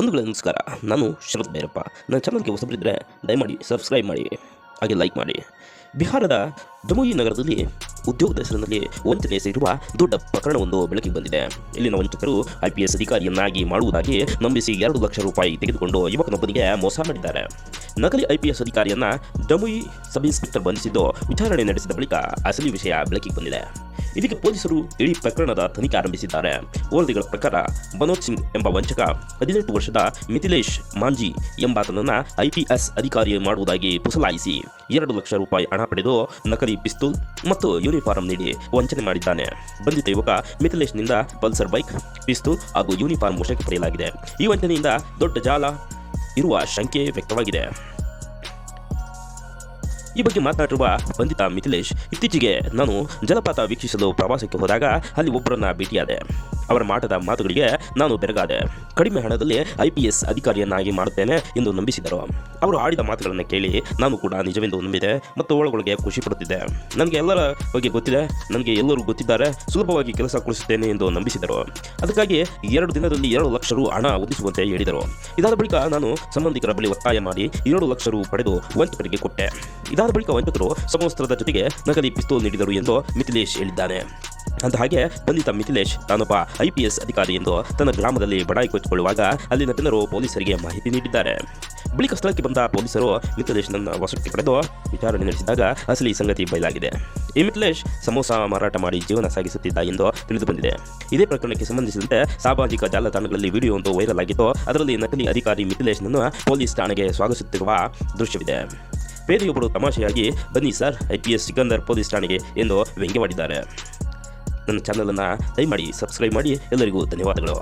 ಬಂಧುಗಳೇ ನಮಸ್ಕಾರ. ನಾನು ಶರತ್ ಭೈರಪ್ಪ. ನನ್ನ ಚಾನಲ್ಗೆ ಹೊಸಬರಿದ್ದರೆ ದಯಮಾಡಿ ಸಬ್ಸ್ಕ್ರೈಬ್ ಮಾಡಿ, ಹಾಗೆ ಲೈಕ್ ಮಾಡಿ. ಬಿಹಾರದ ಜಮುಯಿ ನಗರದಲ್ಲಿ ಉದ್ಯೋಗದ ಹೆಸರಿನಲ್ಲಿ ವಂಚನೆ ಸೇರಿರುವ ದೊಡ್ಡ ಪ್ರಕರಣವೊಂದು ಬೆಳಕಿಗೆ ಬಂದಿದೆ. ಇಲ್ಲಿನ ವಂಚಕರು ಐ ಪಿ ಎಸ್ ಅಧಿಕಾರಿಯನ್ನಾಗಿ ಮಾಡುವುದಾಗಿ ನಂಬಿಸಿ ಎರಡು ಲಕ್ಷ ರೂಪಾಯಿ ತೆಗೆದುಕೊಂಡು ಯುವಕನೊಬ್ಬನಿಗೆ ಮೋಸ ಮಾಡಿದ್ದಾರೆ. ನಕಲಿ ಐ ಪಿ ಎಸ್ ಅಧಿಕಾರಿಯನ್ನ ಜಮುಯಿ ಸಬ್ ಇನ್ಸ್ಪೆಕ್ಟರ್ ಬಂಧಿಸಿದ್ದು ವಿಚಾರಣೆ ನಡೆಸಿದ ಬಳಿಕ ಅಸಲಿ ವಿಷಯ ಬೆಳಕಿಗೆ ಬಂದಿದೆ. ಇದಕ್ಕೆ ಪೊಲೀಸರು ಇಡೀ ಪ್ರಕರಣದ ತನಿಖೆ ಆರಂಭಿಸಿದ್ದಾರೆ. ವರದಿಗಳ ಪ್ರಕಾರ ಮನೋಜ್ ಸಿಂಗ್ ಎಂಬ ವಂಚಕ, ಹದಿನೆಂಟು ವರ್ಷದ ಮಿಥಿಲೇಶ್ ಮಾಂಜಿ ಎಂಬಾತನನ್ನು ಐಪಿಎಸ್ ಅಧಿಕಾರಿ ಮಾಡುವುದಾಗಿ ಪುಸಲಾಯಿಸಿ ಎರಡು ಲಕ್ಷ ರೂಪಾಯಿ ಹಣ ಪಡೆದು ನಕಲಿ ಪಿಸ್ತೂಲ್ ಮತ್ತು ಯೂನಿಫಾರ್ಮ್ ನೀಡಿ ವಂಚನೆ ಮಾಡಿದ್ದಾನೆ. ಬಂಧಿತ ಯುವಕ ಮಿಥಿಲೇಶ್ನಿಂದ ಪಲ್ಸರ್ ಬೈಕ್, ಪಿಸ್ತೂಲ್ ಹಾಗೂ ಯೂನಿಫಾರ್ಮ್ ವಶಕ್ಕೆ ಪಡೆಯಲಾಗಿದೆ. ಈ ವಂಚನೆಯಿಂದ ದೊಡ್ಡ ಜಾಲ ಇರುವ ಶಂಕೆ ವ್ಯಕ್ತವಾಗಿದೆ. ಈ ಬಗ್ಗೆ ಮಾತನಾಡಿರುವ ಬಂಧಿತ ಮಿಥಿಲೇಶ್ ಇತ್ತೀಚೆಗೆ ನಾನು ಜಲಪಾತ ವೀಕ್ಷಿಸಲು ಪ್ರವಾಸಕ್ಕೆ ಹೋದಾಗ ಅಲ್ಲಿ ಒಬ್ಬರನ್ನ ಭೇಟಿಯಾದೆ. ಅವರ ಮಾಟದ ಮಾತುಗಳಿಗೆ ನಾನು ಬೆರಗಾದೆ. ಕಡಿಮೆ ಹಣದಲ್ಲಿ ಐ ಪಿ ಎಸ್ ಅಧಿಕಾರಿಯನ್ನಾಗಿ ಮಾಡುತ್ತೇನೆ ಎಂದು ನಂಬಿಸಿದರು. ಅವರು ಆಡಿದ ಮಾತುಗಳನ್ನು ಕೇಳಿ ನಾನು ಕೂಡ ನಿಜವೆಂದು ನಂಬಿದೆ ಮತ್ತು ಒಳಗೊಳಗೆ ಖುಷಿ ಪಡುತ್ತಿದ್ದೆ. ನನಗೆ ಎಲ್ಲರ ಬಗ್ಗೆ ಗೊತ್ತಿದೆ, ನನಗೆ ಎಲ್ಲರೂ ಗೊತ್ತಿದ್ದಾರೆ, ಸುಲಭವಾಗಿ ಕೆಲಸ ಕೊಡಿಸುತ್ತೇನೆ ಎಂದು ನಂಬಿಸಿದರು. ಅದಕ್ಕಾಗಿ ಎರಡು ದಿನದಲ್ಲಿ ಎರಡು ಲಕ್ಷ ರು ಹಣ ಒದಿಸುವಂತೆ ಹೇಳಿದರು. ಇದಾದ ಬಳಿಕ ನಾನು ಸಂಬಂಧಿಕರ ಬಳಿ ಒತ್ತಾಯ ಮಾಡಿ ಎರಡು ಲಕ್ಷ ರು ಪಡೆದು ವಂಚಕರಿಗೆ ಕೊಟ್ಟೆ. ಇದಾದ ಬಳಿಕ ವಂಚಕರು ಸಮವಸ್ತ್ರದ ಜೊತೆಗೆ ನಕಲಿ ಪಿಸ್ತೂಲ್ ನೀಡಿದರು ಎಂದು ಮಿಥಿಲೇಶ್ ಹೇಳಿದ್ದಾನೆ. ಅಂತ ಹಾಗೆ ಬಂಧಿತ ಮಿಥಿಲೇಶ್ ತಾನೊಬ್ಬ ಐಪಿಎಸ್ ಅಧಿಕಾರಿ ಎಂದು ತನ್ನ ಗ್ರಾಮದಲ್ಲಿ ಬಡಾಯಿ ಕೊಚ್ಚಿಕೊಳ್ಳುವಾಗ ಅಲ್ಲಿನ ಜನರು ಪೊಲೀಸರಿಗೆ ಮಾಹಿತಿ ನೀಡಿದ್ದಾರೆ. ಬಳಿಕ ಸ್ಥಳಕ್ಕೆ ಬಂದ ಪೊಲೀಸರು ಮಿಥಿಲೇಶ್ನನ್ನ ವಶಕ್ಕೆ ಪಡೆದು ವಿಚಾರಣೆ ನಡೆಸಿದಾಗ ಅಸಲಿ ಸಂಗತಿ ಬಯಲಾಗಿದೆ. ಈ ಮಿಥಿಲೇಶ್ ಸಮೋಸ ಮಾರಾಟ ಮಾಡಿ ಜೀವನ ಸಾಗಿಸುತ್ತಿದ್ದ ಎಂದು ತಿಳಿದು ಬಂದಿದೆ ಇದೇ ಪ್ರಕರಣಕ್ಕೆ ಸಂಬಂಧಿಸಿದಂತೆ ಸಾಮಾಜಿಕ ಜಾಲತಾಣಗಳಲ್ಲಿ ವಿಡಿಯೋ ಒಂದು ವೈರಲ್ ಆಗಿದ್ದು, ಅದರಲ್ಲಿ ನಕಲಿ ಅಧಿಕಾರಿ ಮಿಥಿಲೇಶ್ನನ್ನು ಪೊಲೀಸ್ ಠಾಣೆಗೆ ಸ್ವಾಗತಿಸುತ್ತಿರುವ ದೃಶ್ಯವಿದೆ. ಬೇರೆಯೊಬ್ಬರು ತಮಾಷೆಯಾಗಿ, ಬನ್ನಿ sir, I P S Sikandar police ಠಾಣೆಗೆ ಎಂದು ವ್ಯಂಗ್ಯವಾಡಿದ್ದಾರೆ. ನನ್ನ ಚಾನಲನ್ನು ದಯಮಾಡಿ ಸಬ್ಸ್ಕ್ರೈಬ್ ಮಾಡಿ. ಎಲ್ಲರಿಗೂ ಧನ್ಯವಾದಗಳು.